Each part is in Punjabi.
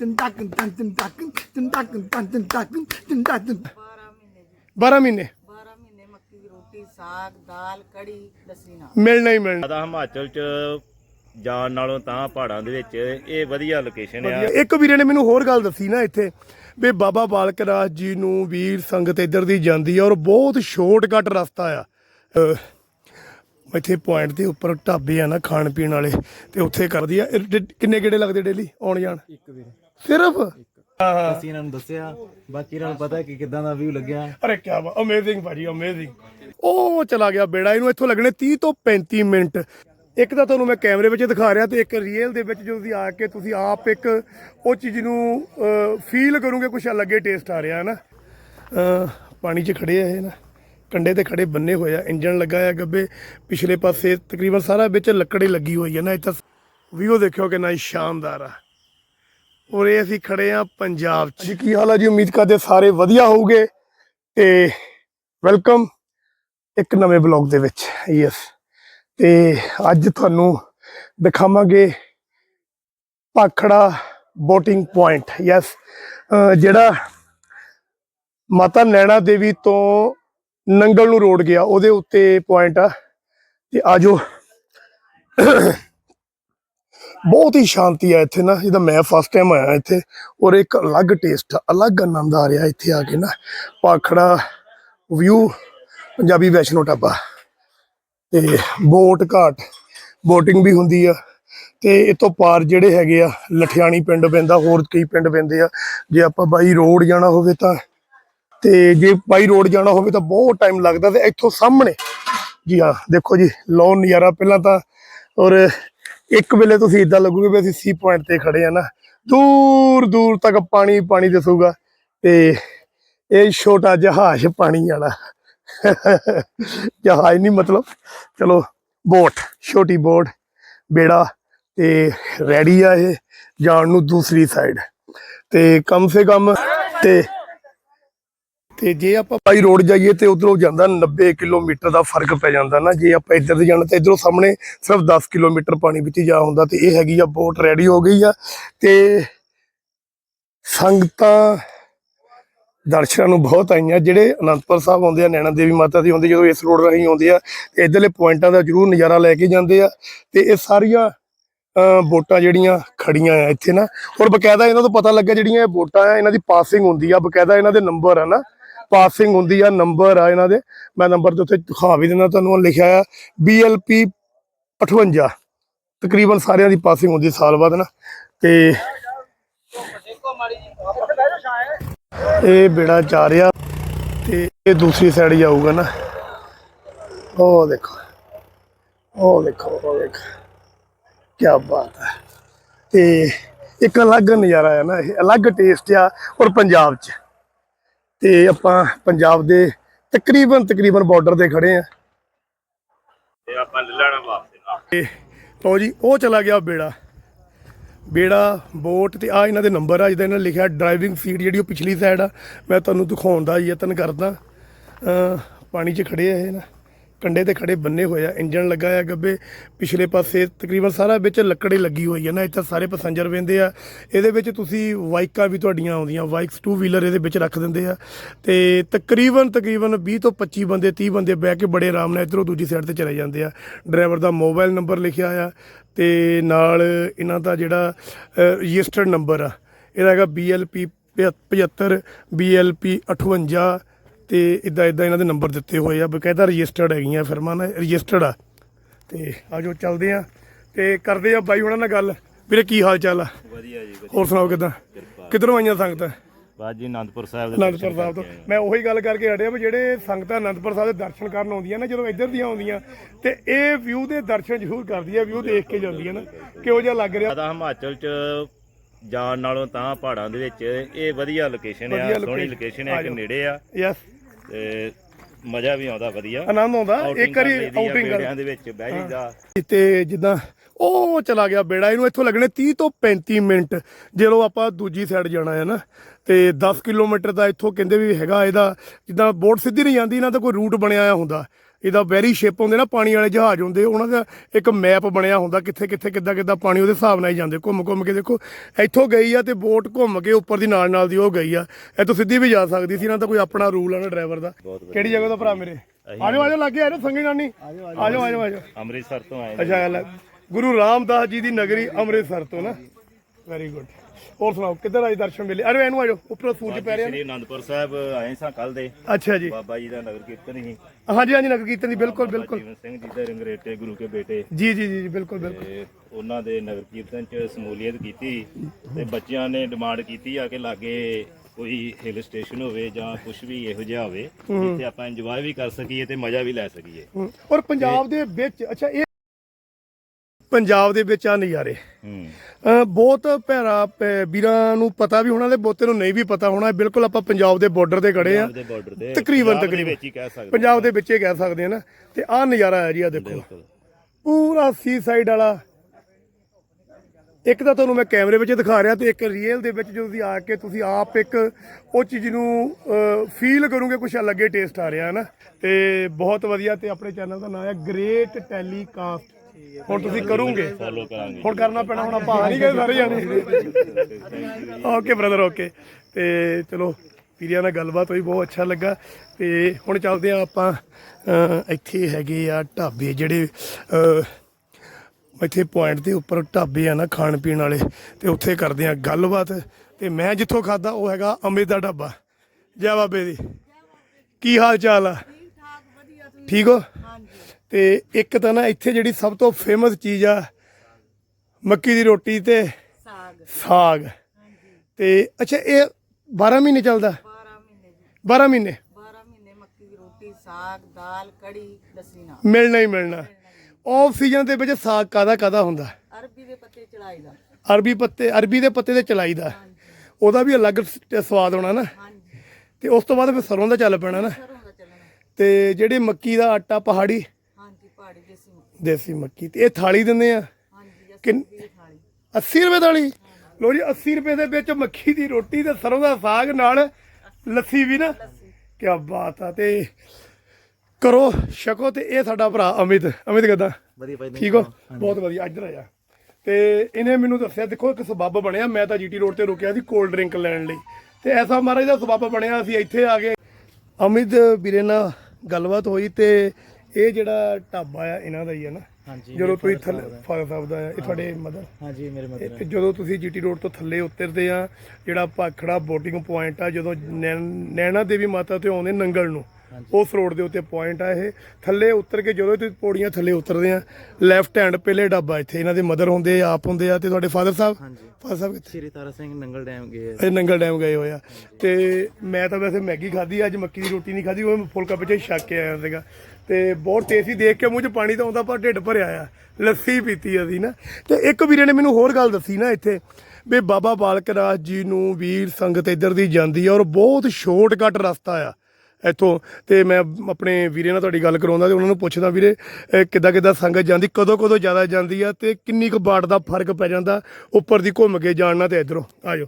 ਤਨ ਤੱਕ ਤਨ ਤਨ ਤੱਕ ਤਨ ਤੱਕ ਤਨ ਤਨ ਤੱਕ ਤਨ ਤੱਕ 12 ਮਹੀਨੇ। ਜੀ 12 ਮਹੀਨੇ 12 ਮਹੀਨੇ ਮੱਕੀ ਦੀ ਰੋਟੀ ਸਾਗ ਦਾਲ ਕੜੀ ਲੱਸੀ ਨਾਲ। ਮਿਲਣਾ ਹੀ ਮਿਲਣਾ। ਜ਼ਿਆਦਾ ਹਿਮਾਚਲ ਚ ਜਾਣ ਨਾਲੋਂ ਤਾਂ ਪਹਾੜਾਂ ਦੇ ਵਿੱਚ ਇਹ ਵਧੀਆ ਲੋਕੇਸ਼ਨ ਆ। ਇੱਕ ਵੀਰੇ ਨੇ ਮੈਨੂੰ ਹੋਰ ਗੱਲ ਦੱਸੀ ਨਾ ਇੱਥੇ ਵੀ ਬਾਬਾ ਬਾਲਕ ਰਾਜ ਜੀ ਨੂੰ ਵੀਰ ਸੰਗਤ ਇੱਧਰ ਦੀ ਜਾਂਦੀ ਆ ਔਰ ਬਹੁਤ ਸ਼ਾਰਟਕਟ ਰਸਤਾ ਆ। ਇੱਥੇ ਪੁਆਇੰਟ ਦੇ ਉੱਪਰ ਢਾਬੇ ਆ ਨਾ ਖਾਣ ਪੀਣ ਵਾਲੇ ਤੇ ਉੱਥੇ ਕਰਦੀ ਆ। ਕਿੰਨੇ ਗੇੜੇ ਲੱਗਦੇ ਡੇਲੀ ਆਉਣ ਜਾਣ? ਇੱਕ ਵੀਰੇ। ਸਿਰਫ? ਅਸੀਂ ਇਹਨਾਂ ਨੂੰ ਦੱਸਿਆ ਬਾਕੀ ਇਹਨਾਂ ਨੂੰ ਪਤਾ ਕਿ ਕਿਦਾਂ ਦਾ ਵਿਊ ਲੱਗਿਆ। ਅਰੇ ਕੀ ਵਾ ਅਮੇਜ਼ਿੰਗ ਭਾਜੀ ਅਮੇਜ਼ਿੰਗ ਉਹ ਚਲਾ ਗਿਆ ਬੇੜਾ ਇਹਨੂੰ ਇੱਥੋਂ ਲੱਗਣੇ 30 ਤੋਂ 35 ਮਿੰਟ। ਇੱਕ ਤਾਂ ਤੁਹਾਨੂੰ ਮੈਂ ਕੈਮਰੇ ਵਿੱਚ ਦਿਖਾ ਰਿਹਾ ਤੇ ਇੱਕ ਰੀਅਲ ਦੇ ਵਿੱਚ ਜਦੋਂ ਤੁਸੀਂ ਆ ਕੇ ਤੁਸੀਂ ਆਪ ਇੱਕ ਉਹ ਚੀਜ਼ ਨੂੰ ਫੀਲ ਕਰੋਗੇ ਕੁਛ ਅਲੱਗੇ ਟੇਸਟ ਆ ਰਿਹਾ ਹੈ ਨਾ ਪਾਣੀ 'ਚ ਖੜੇ ਆ ਇਹ ਨਾ। ਕੰਡੇ ਤੇ ਖੜੇ ਬੰਨੇ ਹੋਏ ਆ ਇੰਜਨ ਲੱਗਾ ਆ ਗੱਬੇ। ਪਿਛਲੇ ਪਾਸੇ ਤਕਰੀਬਨ ਸਾਰਾ ਵਿੱਚ ਲੱਕੜੀ ਲੱਗੀ ਹੋਈ ਹੈ ਨਾ ਇੱਥੇ ਵੀਓ ਦੇਖਿਓ ਕਿੰਨਾ ਹੀ ਸ਼ਾਨਦਾਰ ਆ। ਔਰ ਇਹ ਅਸੀਂ ਖੜੇ ਆ ਪੰਜਾਬ 'ਚ। ਜੀ ਕੀ ਹਾਲ ਆ ਜੀ? ਉਮੀਦ ਕਰਦੇ ਸਾਰੇ ਵਧੀਆ ਹੋਊਗੇ ਤੇ ਵੈਲਕਮ ਇੱਕ ਨਵੇਂ ਬਲੌਗ ਦੇ ਵਿੱਚ। ਯੈਸ ਤੇ ਅੱਜ ਤੁਹਾਨੂੰ ਦਿਖਾਵਾਂਗੇ ਪਾਖੜਾ ਬੋਟਿੰਗ ਪੁਆਇੰਟ ਯੈਸ ਜਿਹੜਾ ਮਾਤਾ ਨੈਣਾ ਦੇਵੀ ਤੋਂ ਨੰਗਲ ਨੂੰ ਰੋਡ ਗਿਆ, ਉਹਦੇ ਉੱਤੇ ਪੁਆਇੰਟ ਆ। ਤੇ ਆਜੋ। ਬਹੁਤ ਹੀ ਸ਼ਾਂਤੀ ਆ ਇੱਥੇ ਨਾ ਜਿਹਦਾ ਮੈਂ ਫਸਟ ਟਾਈਮ ਆਇਆ ਇੱਥੇ, ਔਰ ਇੱਕ ਅਲੱਗ ਟੇਸਟ ਅਲੱਗ ਆਨੰਦ ਆ ਰਿਹਾ ਇੱਥੇ ਆ ਕੇ ਨਾ। ਪਾਖੜਾ ਵਿਊ ਪੰਜਾਬੀ ਵੈਸ਼ਨੋ ਢਾਬਾ। ਤੇ ਬੋਟ ਘਾਟ ਬੋਟਿੰਗ ਵੀ ਹੁੰਦੀ ਆ। ਤੇ ਇਹ ਪਾਰ ਜਿਹੜੇ ਹੈਗੇ ਆ, ਲਠਿਆਣੀ ਪਿੰਡ ਪੈਂਦਾ, ਹੋਰ ਕਈ ਪਿੰਡ ਪੈਂਦੇ ਆ। ਜੇ ਆਪਾਂ ਬਾਈ ਰੋਡ ਜਾਣਾ ਹੋਵੇ ਤਾਂ, ਤੇ ਜੇ ਬਾਈ ਰੋਡ ਜਾਣਾ ਹੋਵੇ ਤਾਂ ਬਹੁਤ ਟਾਈਮ ਲੱਗਦਾ ਤੇ ਇੱਥੋਂ ਸਾਹਮਣੇ। ਜੀ ਹਾਂ, ਦੇਖੋ ਜੀ ਲੋ ਨਜ਼ਾਰਾ ਪਹਿਲਾਂ ਤਾਂ, ਔਰ ਇੱਕ ਵੇਲੇ ਤੁਸੀਂ ਇਦਾਂ ਲੱਗੂਗੇ ਵੀ ਅਸੀਂ ਸੀ ਪੁਆਇੰਟ ਤੇ ਖੜੇ ਆ ਨਾ, ਦੂਰ ਦੂਰ ਤੱਕ ਪਾਣੀ ਪਾਣੀ ਦਿਸੂਗਾ ਤੇ ਇਹ ਛੋਟਾ ਜਹਾਜ਼ ਪਾਣੀ ਵਾਲਾ। ਜਹਾਜ਼ ਨਹੀਂ ਮਤਲਬ, ਚਲੋ ਬੋਟ, ਛੋਟੀ ਬੋਟ, ਬੇੜਾ ਤੇ ਰੈਡੀ ਆ ਇਹ ਜਾਣ ਨੂੰ ਦੂਸਰੀ ਸਾਈਡ ਤੇ ਕਮ ਸੇ ਕਮ ਤੇ ਤੇ ਜੇ ਆਪਾਂ ਬਾਈ ਰੋਡ ਜਾਈਏ ਤੇ ਉਧਰੋਂ ਜਾਂਦਾ 90 ਕਿਲੋਮੀਟਰ ਦਾ ਫ਼ਰਕ ਪੈ ਜਾਂਦਾ ਨਾ। ਜੇ ਆਪਾਂ ਇੱਧਰ ਦੀ ਜਾਣਾ ਤੇ ਇਧਰੋਂ ਸਾਹਮਣੇ ਸਿਰਫ 10 ਕਿਲੋਮੀਟਰ ਪਾਣੀ ਵਿੱਚ ਹੀ ਜਾ ਹੁੰਦਾ ਤੇ ਇਹ ਹੈਗੀ ਆ ਬੋਟ ਰੈਡੀ ਹੋ ਗਈ ਆ। ਤੇ ਸੰਗਤਾਂ ਦਰਸ਼ਨਾਂ ਨੂੰ ਬਹੁਤ ਆਈਆਂ। ਜਿਹੜੇ ਅਨੰਦਪੁਰ ਸਾਹਿਬ ਆਉਂਦੇ ਆ ਨੈਣਾ ਦੇਵੀ ਮਾਤਾ ਦੀ ਆਉਂਦੇ ਜਦੋਂ ਇਸ ਰੋਡ ਰਾਹੀਂ ਆਉਂਦੇ ਆ ਤੇ ਇਧਰਲੇ ਪੁਆਇੰਟਾਂ ਦਾ ਜ਼ਰੂਰ ਨਜ਼ਾਰਾ ਲੈ ਕੇ ਜਾਂਦੇ ਆ। ਤੇ ਇਹ ਸਾਰੀਆਂ ਅਹ, ਬੋਟਾਂ ਜਿਹੜੀਆਂ ਖੜੀਆਂ ਆ ਇੱਥੇ ਨਾ। ਔਰ ਬਕਾਇਦਾ ਇਹਨਾਂ ਤੋਂ ਪਤਾ ਲੱਗਾ ਜਿਹੜੀਆਂ ਇਹ ਬੋਟਾਂ ਆ ਇਹਨਾਂ ਦੀ ਪਾਸਿੰਗ ਹੁੰਦੀ ਆ। ਬਕਾਇਦਾ ਇਹਨਾਂ ਦੇ ਨੰਬਰ ਆ ਨਾ। ਪਾਸਿੰਗ ਹੁੰਦੀ ਆ ਨੰਬਰ ਆ ਇਹਨਾਂ ਦੇ। ਮੈਂ ਨੰਬਰ ਤੇ ਉੱਤੇ ਦਿਖਾ ਵੀ ਦਿੰਦਾ ਤੁਹਾਨੂੰ ਲਿਖਿਆ ਆ BLP 58 ਤਕਰੀਬਨ ਸਾਰਿਆਂ ਦੀ ਪਾਸਿੰਗ ਹੁੰਦੀ ਸਾਲ ਬਾਅਦ ਨਾ। ਤੇ ਇਹ ਬੇੜਾ ਜਾ ਰਿਹਾ ਤੇ ਇਹ ਦੂਸਰੀ ਸਾਈਡ ਜਾਊਗਾ ਨਾ। ਉਹ ਦੇਖੋ ਉਹ ਦੇਖੋ ਉਹ ਦੇਖੋ। ਕੀ ਬਾਤ ਹੈ ਤੇ ਇੱਕ ਅਲੱਗ ਨਜ਼ਾਰਾ ਹੈ ਨਾ ਇਹ, ਅਲੱਗ ਟੇਸਟ ਆ ਔਰ ਪੰਜਾਬ 'ਚ। ਤੇ ਆਪਾਂ ਪੰਜਾਬ ਦੇ ਤਕਰੀਬਨ ਤਕਰੀਬਨ ਬਾਰਡਰ ਤੇ ਖੜੇ ਆ ਤੇ ਆਪਾਂ ਲੈ ਲੈਣਾ ਵਾਪਸ ਲਓ ਜੀ ਉਹ ਚਲਾ ਗਿਆ ਬੇੜਾ। ਬੇੜਾ ਬੋਟ ਤੇ ਆ ਇਹਨਾਂ ਦੇ ਨੰਬਰ ਆ ਜਿਹਦਾ ਇਹਨਾਂ ਨੇ ਲਿਖਿਆ ਡਰਾਈਵਿੰਗ ਸੀਟ ਜਿਹੜੀ ਉਹ ਪਿਛਲੀ ਸਾਈਡ ਆ। ਮੈਂ ਤੁਹਾਨੂੰ ਦਿਖਾਉਣ ਦਾ ਯਤਨ ਕਰਦਾ। ਪਾਣੀ 'ਚ ਖੜੇ ਆ ਇਹ ਨਾ। ਕੰਡੇ ਤੇ ਖੜੇ ਬੰਨੇ ਹੋਏ ਆ, ਇੰਜਣ ਲੱਗਾ ਆ ਗੱਬੇ, ਪਿਛਲੇ ਪਾਸੇ ਤਕਰੀਬਨ ਸਾਰਾ ਵਿੱਚ ਲੱਕੜੀ ਲੱਗੀ ਹੋਈ ਹੈ ਨਾ, ਇੱਥੇ ਸਾਰੇ ਪੈਸੇਂਜਰ ਵਹਿੰਦੇ ਆ। ਇਹਦੇ ਵਿੱਚ ਤੁਸੀਂ ਬਾਈਕਾਂ ਵੀ ਤੁਹਾਡੀਆਂ ਆਉਂਦੀਆਂ ਬਾਈਕਸ ਟੂ ਵੀਲਰ ਇਹਦੇ ਵਿੱਚ ਰੱਖ ਦਿੰਦੇ ਆ। ਤੇ ਤਕਰੀਬਨ ਤਕਰੀਬਨ 20 ਤੋਂ 25 ਬੰਦੇ 30 ਬੰਦੇ ਬਹਿ ਕੇ ਬੜੇ ਆਰਾਮ ਨਾਲ ਇਧਰੋਂ ਦੂਜੀ ਸਾਈਡ ਤੇ ਚਲੇ ਜਾਂਦੇ ਆ। ਡਰਾਈਵਰ ਦਾ ਮੋਬਾਈਲ ਨੰਬਰ ਲਿਖਿਆ ਆ ਤੇ ਨਾਲ ਇਹਨਾਂ ਦਾ ਜਿਹੜਾ ਰਜਿਸਟਰਡ ਨੰਬਰ ਆ। ਇਹਦਾ ਹੈਗਾ BLP 75 BLP 58 ਤੇ ਇਦਾਂ ਇਦਾਂ ਇਹਨਾਂ ਦੇ ਨੰਬਰ ਦਿੱਤੇ ਹੋਏ ਆ ਬਕਾਇਦਾ ਰਜਿਸਟਰਡ ਹੈਗੀਆਂ ਫਿਰਮਾਂ ਨਾ ਰਜਿਸਟਰਡ ਆ। ਤੇ ਆਜੋ ਚੱਲਦੇ ਆ। ਤੇ ਕਰਦੇ ਆ ਬਾਈ ਉਹਨਾਂ ਨਾਲ ਗੱਲ। ਵੀਰੇ ਕੀ ਹਾਲ ਚਾਲ ਆ? ਵਧੀਆ ਜੀ ਵਧੀਆ। ਹੋਰ ਸੁਣਾਓ ਕਿਦਾਂ? ਕਿੱਧਰੋਂ ਆਈਆਂ ਸੰਗਤਾਂ? ਬਾਅਦ ਜੀ ਆਨੰਦਪੁਰ ਸਾਹਿਬ ਦੇ ਅਨੰਦਪੁਰ ਸਾਹਿਬ ਤੋਂ। ਮੈਂ ਉਹੀ ਗੱਲ ਕਰਕੇ ਹਟਿਆ ਵੀ ਜਿਹੜੇ ਸੰਗਤਾਂ ਅਨੰਦਪੁਰ ਸਾਹਿਬ ਦੇ ਦਰਸ਼ਨ ਕਰਨ ਆਉਂਦੀਆਂ ਨਾ ਜਦੋਂ ਇੱਧਰ ਦੀਆਂ ਆਉਂਦੀਆਂ ਤੇ ਇਹ ਵਿਊ ਦੇ ਦਰਸ਼ਨ ਜ਼ਰੂਰ ਕਰਦੀਆਂ ਵਿਊ ਦੇਖ ਕੇ ਜਾਂਦੀਆਂ ਨਾ। ਕਿਹੋ ਜਿਹਾ ਲੱਗ ਰਿਹਾ? ਜ਼ਿਆਦਾ ਹਿਮਾਚਲ ਚ ਜਾਣ ਨਾਲੋਂ ਤਾਂ ਪਹਾੜਾਂ ਦੇ ਵਿੱਚ ਇਹ ਵਧੀਆ ਲੋਕੇਸ਼ਨ ਆ ਸੋਹਣੀ ਲੋਕੇਸ਼ਨ ਆ ਕਿ। ਨੇੜੇ ਆ। ਯੈਸ ਤੇ ਮਜ਼ਾ ਵੀ ਆਉਂਦਾ ਵਧੀਆ। ਆਨੰਦ ਆਉਂਦਾ। Outing ਇੱਕ ਵਾਰੀ ਕਰ ਲਈਦੀ ਆ, ਆਊਟਿੰਗ ਕਰ ਬੇੜਿਆਂ ਦੇ ਵਿੱਚ ਬਹਿ ਜਾਈਦਾ। ਤੇ ਜਿੱਦਾਂ ਉਹ ਚਲਾ ਗਿਆ ਬੇੜਾ ਇਹਨੂੰ ਇੱਥੋਂ ਲੱਗਣੇ 30 ਤੋਂ 35 ਮਿੰਟ। ਜਦੋਂ ਆਪਾਂ ਦੂਜੀ ਸਾਈਡ ਜਾਣਾ ਹੈ ਨਾ ਤੇ 10 ਕਿਲੋਮੀਟਰ ਦਾ ਇੱਥੋਂ ਕਹਿੰਦੇ ਵੀ ਹੈਗਾ ਇਹਦਾ ਜਿੱਦਾਂ ਬੋਟ ਸਿੱਧੀ ਨਹੀਂ ਜਾਂਦੀ ਨਾ ਤਾਂ ਕੋਈ ਰੂਟ ਬਣਿਆ ਆ ਹੁੰਦਾ। ਇਹਦਾ ਵੈਰੀ ਸ਼ਿਪ ਹੁੰਦੇ ਨਾ ਪਾਣੀ ਵਾਲੇ ਜਹਾਜ਼ ਹੁੰਦੇ ਉਹਨਾਂ ਦਾ ਇੱਕ ਮੈਪ ਬਣਿਆ ਹੁੰਦਾ ਕਿੱਥੇ ਕਿੱਥੇ ਕਿੱਦਾਂ ਕਿੱਦਾਂ ਪਾਣੀ ਉਹਦੇ ਹਿਸਾਬ ਨਾਲ ਹੀ ਜਾਂਦੇ ਘੁੰਮ ਘੁੰਮ ਕੇ ਦੇਖੋ ਇੱਥੋਂ ਗਈ ਆ ਤੇ ਬੋਟ ਘੁੰਮ ਕੇ ਉੱਪਰ ਦੀ ਨਾਲ ਨਾਲ ਦੀ ਉਹ ਗਈ ਆ ਇੱਥੋਂ ਸਿੱਧੀ ਵੀ ਜਾ ਸਕਦੀ ਸੀ ਇਹਨਾਂ ਦਾ ਕੋਈ ਆਪਣਾ ਰੂਲ ਆ ਨਾ ਡਰਾਈਵਰ ਦਾ। ਕਿਹੜੀ ਜਗ੍ਹਾ ਤੋਂ ਭਰਾ ਮੇਰੇ? ਆਜੋ ਆਜੋ ਲੱਗੇ ਆ ਜਾਓ ਸੰਗੀ ਨਾਨੀ। ਆਜੋ ਆਜੋ। ਆਜੋ ਅੰਮ੍ਰਿਤਸਰ ਤੋਂ ਆਏ ਅੱਛਾ ਗੱਲ ਗੁਰੂ ਰਾਮਦਾਸ ਜੀ ਦੀ ਨਗਰੀ ਅੰਮ੍ਰਿਤਸਰ ਤੋਂ ਨਾ। ਵੈਰੀ ਗੁੱਡ ਹੋਰ ਸੁਣਾਓ ਕਿੱਧਰ ਆਏ ਦਰਸ਼ਨ ਮਿਲੇ? ਅਰੇ ਇਹਨੂੰ ਆਜੋ ਉੱਪਰੋਂ ਸੂਰਜ ਪੈ ਰਿਹਾ ਸ੍ਰੀ ਅਨੰਦਪੁਰ ਸਾਹਿਬ ਆਏ ਸਾਂ ਕੱਲ ਦੇ। ਅੱਛਾ ਜੀ। ਬਾਬਾ ਜੀ ਦਾ ਨਗਰ ਕੀਰਤਨ ਸੀ ਹਾਂਜੀ ਹਾਂਜੀ ਨਗਰ ਕੀਰਤਨ ਦੀ ਬਿਲਕੁਲ ਬਿਲਕੁਲ। ਜੀਵਨ ਸਿੰਘ ਜੀ ਦੇ ਰੰਗਰੇਟੇ ਗੁਰੂ ਕੇ ਬੇਟੇ। ਜੀ ਜੀ ਜੀ ਬਿਲਕੁਲ ਬਿਲਕੁਲ ਤੇ ਉਹਨਾਂ ਦੇ ਨਗਰ ਕੀਰਤਨ ਚ ਸਮੂਲੀਅਤ ਕੀਤੀ ਤੇ ਬੱਚਿਆਂ ਨੇ ਡਿਮਾਂਡ ਕੀਤੀ ਆ ਕਿ ਲਾਗੇ ਕੋਈ ਹਿਲ ਸਟੇਸ਼ਨ ਹੋਵੇ ਜਾਂ ਕੁਝ ਵੀ ਇਹੋ ਜਿਹਾ ਹੋਵੇ ਜਿੱਥੇ ਆਪਾਂ ਇੰਜੋਏ ਵੀ ਕਰ ਸਕੀਏ ਤੇ ਮਜ਼ਾ ਵੀ ਲੈ ਸਕੀਏ। ਔਰ ਪੰਜਾਬ ਦੇ ਵਿੱਚ ਅੱਛਾ ਇਹ ਪੰਜਾਬ ਦੇ ਵਿੱਚ ਆ ਨਜ਼ਾਰੇ। ਬਹੁਤ ਭੈਰਾ ਵੀਰਾਂ ਨੂੰ ਪਤਾ ਵੀ ਹੋਣਾ ਤੇ ਬਹੁਤੇ ਨੂੰ ਨਹੀਂ ਵੀ ਪਤਾ ਹੋਣਾ। ਬਿਲਕੁਲ ਆਪਾਂ ਪੰਜਾਬ ਦੇ ਬਾਰਡਰ ਤੇ ਖੜੇ ਆ। ਤਕਰੀਬਨ ਤਕਰੀਬਨ। ਵਿੱਚ ਹੀ ਕਹਿ ਸਕਦੇ ਪੰਜਾਬ ਦੇ ਵਿੱਚ ਹੀ ਕਹਿ ਸਕਦੇ ਆ ਨਾ। ਤੇ ਆਹ ਨਜ਼ਾਰਾ ਹੈ ਜੀ ਆ ਦੇਖੋ। ਪੂਰਾ ਸੀ ਸਾਈਡ ਵਾਲਾ। ਇੱਕ ਤਾਂ ਤੁਹਾਨੂੰ ਮੈਂ ਕੈਮਰੇ ਵਿੱਚ ਦਿਖਾ ਰਿਹਾ ਤੇ ਇੱਕ ਰੀਅਲ ਦੇ ਵਿੱਚ ਜਦੋਂ ਤੁਸੀਂ ਆ ਕੇ ਤੁਸੀਂ ਆਪ ਇੱਕ ਉਹ ਚੀਜ਼ ਨੂੰ ਫੀਲ ਕਰੋਗੇ ਕੁਝ ਅਲੱਗੇ ਟੇਸਟ ਆ ਰਿਹਾ ਹੈ ਨਾ। ਤੇ ਬਹੁਤ ਵਧੀਆ ਤੇ ਆਪਣੇ ਚੈਨਲ ਦਾ ਨਾਮ ਹੈ ਗ੍ਰੇਟ ਟੈਲੀਕਾਸਟ ਹੁਣ ਤੁਸੀਂ ਕਰੋਗੇ। ਫੋਲੋ ਕਰਾਂਗੇ। ਹੁਣ ਕਰਨਾ ਪੈਣਾ ਹੁਣ ਆਪਾਂ ਆ ਨਹੀਂ ਗਏ ਸਾਰੇ ਜਾਣੇ। ਓਕੇ ਬ੍ਰਦਰ ਓਕੇ ਤੇ ਚਲੋ ਵੀਰਿਆਂ ਨਾਲ ਗੱਲਬਾਤ ਹੋਈ ਬਹੁਤ ਅੱਛਾ ਲੱਗਾ। ਤੇ ਹੁਣ ਚੱਲਦੇ ਆ ਆਪਾਂ ਇੱਥੇ ਹੈਗੇ ਆ ਢਾਬੇ ਜਿਹੜੇ ਇੱਥੇ ਪੁਆਇੰਟ ਦੇ ਉੱਪਰ ਢਾਬੇ ਆ ਨਾ ਖਾਣ ਪੀਣ ਵਾਲੇ। ਤੇ ਉੱਥੇ ਕਰਦੇ ਆ ਗੱਲਬਾਤ। ਤੇ ਮੈਂ ਜਿੱਥੋਂ ਖਾਦਾ ਉਹ ਹੈਗਾ ਅੰਮ੍ਰਿਤ ਦਾ ਢਾਬਾ। ਜੈ ਬਾਬੇ ਦੀ। ਕੀ ਹਾਲ ਚਾਲ ਆ? ਠੀਕ ਠਾਕ ਵਧੀਆ ਤੁਸੀਂ ਠੀਕ ਹੋ? ਤੇ ਇੱਕ ਤਾਂ ਨਾ ਇੱਥੇ ਜਿਹੜੀ ਸਭ ਤੋਂ ਫੇਮਸ ਚੀਜ਼ ਆ ਮੱਕੀ ਦੀ ਰੋਟੀ ਤੇ ਸਾਗ। ਸਾਗ। ਤੇ ਅੱਛਾ ਇਹ 12 ਮਹੀਨੇ ਚੱਲਦਾ? 12 ਮਹੀਨੇ ਜੀ। 12 ਮਹੀਨੇ? 12 ਮਹੀਨੇ ਮੱਕੀ ਦੀ ਰੋਟੀ ਸਾਗ ਦਾਲ ਕੜੀ ਲੱਸੀ ਨਾਲ। ਮਿਲਣਾ ਹੀ ਮਿਲਣਾ। ਆਫ ਸੀਜ਼ਨ ਦੇ ਵਿੱਚ ਸਾਗ ਕਾਦਾ ਕਾਦਾ ਹੁੰਦਾ? ਅਰਬੀ ਦੇ ਪੱਤੇ ਚੜਾਈਦਾ ਅਰਬੀ ਪੱਤੇ ਅਰਬੀ ਦੇ ਪੱਤੇ ਤੇ ਚਲਾਈਦਾ। ਉਹਦਾ ਵੀ ਅਲੱਗ ਸਵਾਦ ਹੋਣਾ ਨਾ। ਤੇ ਉਸ ਤੋਂ ਬਾਅਦ ਫਿਰ ਸਰੋਂ ਦਾ ਚੱਲ ਪੈਣਾ ਨਾ। ਸਰੋਂ ਦਾ ਚੱਲਣਾ। ਤੇ ਜਿਹੜੇ ਮੱਕੀ ਦਾ ਆਟਾ ਪਹਾੜੀ ਦੇਸੀ ਮੱਕੀ ਮੱਕੀ ਤੇ ਇਹ ਥਾਲੀ ਦਿੰਦੇ ਆ। ਹਾਂਜੀ ਅਸੀਂ ਕਿੰਨ- ਵੀ ਥਾਲੀ। 80 ਰੁਪਏ ਵਾਲੀ ਲੋ ਜੀ 80 ਰੁਪਏ ਦੇ ਵਿੱਚ ਮੱਖੀ ਦੀ ਰੋਟੀ ਤੇ ਸਰੋਂ ਦਾ ਸਾਗ ਨਾਲ ਲੱਸੀ ਵੀ ਨਾ। ਕੀ ਬਾਤ ਆ ਤੇ ਕਰੋ ਛਕੋ ਤੇ ਇਹ ਸਾਡਾ ਭਰਾ ਅਮਿਤ। ਅਮਿਤ ਕਿੱਦਾਂ? ਵਧੀਆ ਭਾਈ ਠੀਕ ਹੋ? ਬਹੁਤ ਵਧੀਆ ਇੱਧਰ ਆ। ਜਾ ਤੇ ਇਹਨੇ ਮੈਨੂੰ ਦੱਸਿਆ ਦੇਖੋ ਇੱਕ ਸਬੱਬ ਬਣਿਆ ਮੈਂ ਤਾਂ ਜੀਟੀ ਰੋਡ ਤੇ ਰੁਕਿਆ ਸੀ ਕੋਲਡ ਡਰਿੰਕ ਲੈਣ ਲਈ। ਤੇ ਐਸਾ ਮਹਾਰਾਜ ਦਾ ਸਬੱਬ ਬਣਿਆ ਅਸੀਂ ਇੱਥੇ ਆ ਗਏ। ਅਮਿਤ ਵੀਰੇ ਨਾਲ ਗੱਲਬਾਤ ਹੋਈ ਤੇ ਇਹ ਜਿਹੜਾ ਢਾਬਾ ਆ ਇਹਨਾਂ ਦਾ ਹੀ ਹੈ ਨਾ? ਹਾਂਜੀ ਜਦੋਂ ਤੁਸੀਂ ਥੱਲੇ ਫਾਦਰ ਸਾਹਿਬ ਦਾ ਆ, ਇਹ ਤੁਹਾਡੇ ਮਦਰ? ਹਾਂਜੀ ਮੇਰੇ ਮਦਰ ਤੇ ਜਦੋਂ ਤੁਸੀਂ ਜੀਟੀ ਰੋਡ ਤੋਂ ਥੱਲੇ ਉਤਰਦੇ ਆ ਜਿਹੜਾ ਭਾਖੜਾ ਬੋਟਿੰਗ ਪੁਆਇੰਟ ਆ ਜਦੋਂ ਨੈਣ- ਨੈਣਾ ਦੇਵੀ ਮਾਤਾ ਤੇ ਆਉਂਦੇ ਨੰਗਲ ਨੂੰ ਉਸ ਰੋਡ ਦੇ ਉੱਤੇ ਪੁਆਇੰਟ ਆ ਇਹ। ਥੱਲੇ ਉਤਰ ਕੇ ਜਦੋਂ ਤੁਸੀਂ ਪੌੜੀਆਂ ਥੱਲੇ ਉਤਰਦੇ ਆ ਲੈਫਟ ਹੈਂਡ ਪਹਿਲੇ ਢਾਬਾ ਇੱਥੇ ਇਹਨਾਂ ਦੇ ਮਦਰ ਹੁੰਦੇ ਆ ਆਪ ਹੁੰਦੇ ਆ ਤੇ ਤੁਹਾਡੇ ਫਾਦਰ ਸਾਹਿਬ? ਹਾਂਜੀ। ਫਾਦਰ ਸਾਹਿਬ ਕਿੱਥੇ? ਸ਼੍ਰੀ ਤਾਰਾ ਸਿੰਘ ਨੰਗਲ ਡੈਮ ਗਏ। ਇਹ ਨੰਗਲ ਡੈਮ ਗਏ ਹੋਏ ਆ। ਤੇ ਮੈਂ ਤਾਂ ਵੈਸੇ ਮੈਗੀ ਖਾਧੀ ਅੱਜ ਮੱਕੀ ਦੀ ਰੋਟੀ ਨਹੀਂ ਖਾਧੀ ਉਹ ਮੈਂ ਫੁਲਕਾ ਪਿੱਛੇ ਛੱਕ ਕੇ ਆਇਆ ਸੀਗਾ। ਤੇ ਬਹੁਤ ਟੇਸਟੀ ਦੇਖ ਕੇ ਮੂੰਹ 'ਚ ਪਾਣੀ ਤਾਂ ਆਉਂਦਾ ਪਰ ਢਿੱਡ ਭਰਿਆ ਆ। ਲੱਸੀ ਪੀਤੀ ਅਸੀਂ ਨਾ। ਤੇ ਇੱਕ ਵੀਰੇ ਨੇ ਮੈਨੂੰ ਹੋਰ ਗੱਲ ਦੱਸੀ ਨਾ ਇੱਥੇ ਵੀ ਬਾਬਾ ਬਾਲਕ ਰਾਜ ਜੀ ਨੂੰ ਵੀਰ ਸੰਗਤ ਇੱਧਰ ਦੀ ਜਾਂਦੀ ਆ ਔਰ ਬਹੁਤ ਸ਼ਾਰਟਕਟ ਰਸਤਾ ਆ ਇੱਥੋਂ। ਤੇ ਮੈਂ ਆਪਣੇ ਵੀਰੇ ਨਾਲ ਤੁਹਾਡੀ ਗੱਲ ਕਰਾਉਂਦਾ ਤੇ ਉਹਨਾਂ ਨੂੰ ਪੁੱਛਦਾ ਵੀਰੇ ਕਿੱਦਾਂ ਕਿੱਦਾਂ ਸੰਗਤ ਜਾਂਦੀ? ਕਦੋਂ ਕਦੋਂ ਜ਼ਿਆਦਾ ਜਾਂਦੀ ਆ? ਤੇ ਕਿੰਨੀ ਕੁ ਬਾਟ ਦਾ ਫ਼ਰਕ ਪੈ ਜਾਂਦਾ? ਉੱਪਰ ਦੀ ਘੁੰਮ ਕੇ ਜਾਣਾ ਤੇ ਇਧਰੋਂ ਆਜੋ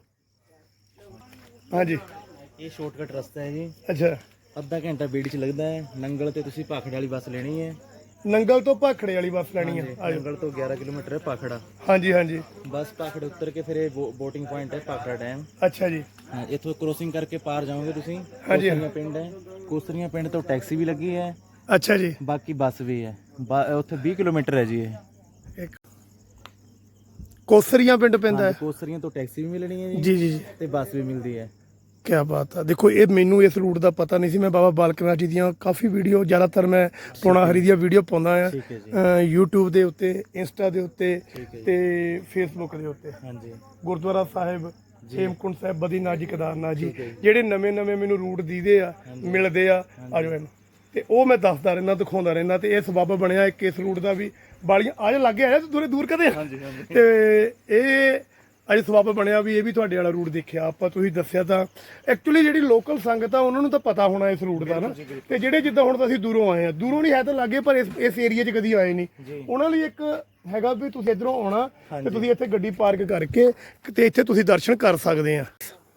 ਹਾਂਜੀ। ਇਹ ਸ਼ਾਰਟਕਟ ਰਸਤਾ ਹੈ ਜੀ। ਅੱਛਾ। ਅੱਧਾ ਘੰਟਾ ਬੀੜੀ ਚ ਲੱਗਦਾ ਹੈ। ਨੰਗਲ ਤੇ ਤੁਸੀਂ ਭਾਖੜੇ ਵਾਲੀ ਬੱਸ ਲੈਣੀ ਹੈ। ਨੰਗਲ ਤੋਂ ਭਾਖੜੇ ਵਾਲੀ ਬੱਸ ਲੈਣੀ ਆ। ਆਜੋ ਨੰਗਲ ਤੋਂ 11 ਕਿਲੋਮੀਟਰ ਹੈ ਭਾਖੜਾ। ਹਾਂਜੀ ਹਾਂਜੀ। ਬੱਸ ਭਾਖੜੇ ਉੱਤਰ ਕੇ ਫਿਰ ਇਹ ਬੋਟਿੰਗ ਪੁਆਇੰਟ ਹੈ ਭਾਖੜਾ ਡੈਮ ਅੱਛਾ ਜੀ। ਹਾਂ, ਇੱਥੋਂ ਕ੍ਰੋਸਿੰਗ ਕਰਕੇ ਪਾਰ ਜਾਓਗੇ ਤੁਸੀਂ। ਹਾਂਜੀ। ਕੋਸਰੀਆਂ ਪਿੰਡ ਹੈ। ਕੋਸਰੀਆਂ ਪਿੰਡ ਤੋਂ ਟੈਕਸੀ ਵੀ ਲੱਗੀ ਹੈ। ਅੱਛਾ ਜੀ। ਬਾਕੀ ਬੱਸ ਵੀ ਹੈ। ਬਾ- ਉੱਥੇ 20 ਕਿਲੋਮੀਟਰ ਹੈ ਜੀ ਇਹ। ਇੱਕ ਕੋਸਰੀਆਂ ਪਿੰਡ ਪੈਂਦਾ ਹੈ। ਕੋਸਰੀਆਂ ਤੋਂ ਟੈਕਸੀ ਵੀ ਮਿਲਣੀ ਹੈ ਜੀ। ਜੀ ਜੀ ਜੀ। ਤੇ ਬੱਸ ਵੀ ਮਿਲਦੀ ਹੈ। ਕੀ ਬਾਤ ਆ। ਦੇਖੋ ਇਹ ਮੈਨੂੰ ਇਸ ਰੂਟ ਦਾ ਪਤਾ ਨਹੀਂ ਸੀ। ਮੈਂ ਬਾਬਾ ਬਾਲਕਨਾਥ ਜੀ ਦੀਆਂ ਕਾਫੀ ਵੀਡੀਓ ਜ਼ਿਆਦਾਤਰ ਮੈਂ ਪੋਣਾ ਹਰੀ ਦੀਆਂ ਵੀਡੀਓ ਪਾਉਂਦਾ ਆ। ਜੀ। YouTube ਦੇ ਉੱਤੇ ਇੰਸਟਾ ਦੇ ਉੱਤੇ ਜੀ। ਤੇ Facebook ਦੇ ਉੱਤੇ। ਹਾਂਜੀ। ਗੁਰਦੁਆਰਾ ਸਾਹਿਬ ਹੇਮਕੁੰਟ ਸਾਹਿਬ ਬਦੀਨਾਥ ਜੀ ਕੇਦਾਰਨਾਥ ਜੀ। ਜਿਹੜੇ ਨਵੇਂ ਨਵੇਂ ਮੈਨੂੰ ਰੂਟ ਦੀਦੇ ਆ ਮਿਲਦੇ ਆ ਆਜੋ ਇਹਨੂੰ। ਤੇ ਉਹ ਮੈਂ ਦੱਸਦਾ ਰਹਿੰਦਾ ਦਿਖਾਉਂਦਾ ਰਹਿੰਦਾ ਤੇ ਇਹ ਸਬੱਬ ਬਣਿਆ ਇੱਕ ਇਸ ਰੂਟ ਦਾ ਵੀ। ਬਾਲੀਆਂ ਆਜੋ ਲੱਗੇ ਆਇਆ ਤੂੰ ਦੂਰੇ ਦੂਰ ਕਦੇ ਤੇ ਇਹ ਅੱਜ ਸਬੱਬ ਬਣਿਆ ਵੀ ਇਹ ਵੀ ਤੁਹਾਡੇ ਵਾਲਾ ਰੂਟ ਦੇਖਿਆ ਆਪਾਂ ਤੁਸੀਂ ਦੱਸਿਆ ਤਾਂ। ਐਕਚੁਅਲੀ ਜਿਹੜੀ ਲੋਕਲ ਸੰਗਤ ਆ ਉਹਨਾਂ ਨੂੰ ਤਾਂ ਪਤਾ ਹੋਣਾ ਇਸ ਰੂਟ ਦਾ ਨਾ। ਤੇ ਜਿਹੜੇ ਜਿੱਦਾਂ ਹੁਣ ਤਾਂ ਅਸੀਂ ਦੂਰੋਂ ਆਏ ਆ ਦੂਰੋਂ ਨਹੀਂ ਹੈ ਤਾਂ ਲੱਗੇ ਪਰ ਇਸ ਇਸ ਏਰੀਆ 'ਚ ਕਦੀ ਆਏ ਨਹੀਂ। ਉਹਨਾਂ ਲਈ ਇੱਕ ਹੈਗਾ ਵੀ ਤੁਸੀਂ ਇਧਰੋਂ ਆਉਣਾ ਤੇ ਤੁਸੀਂ ਇੱਥੇ ਗੱਡੀ ਪਾਰਕ ਕਰਕੇ ਤੇ ਇੱਥੇ ਤੁਸੀਂ ਦਰਸ਼ਨ ਕਰ ਸਕਦੇ ਆ।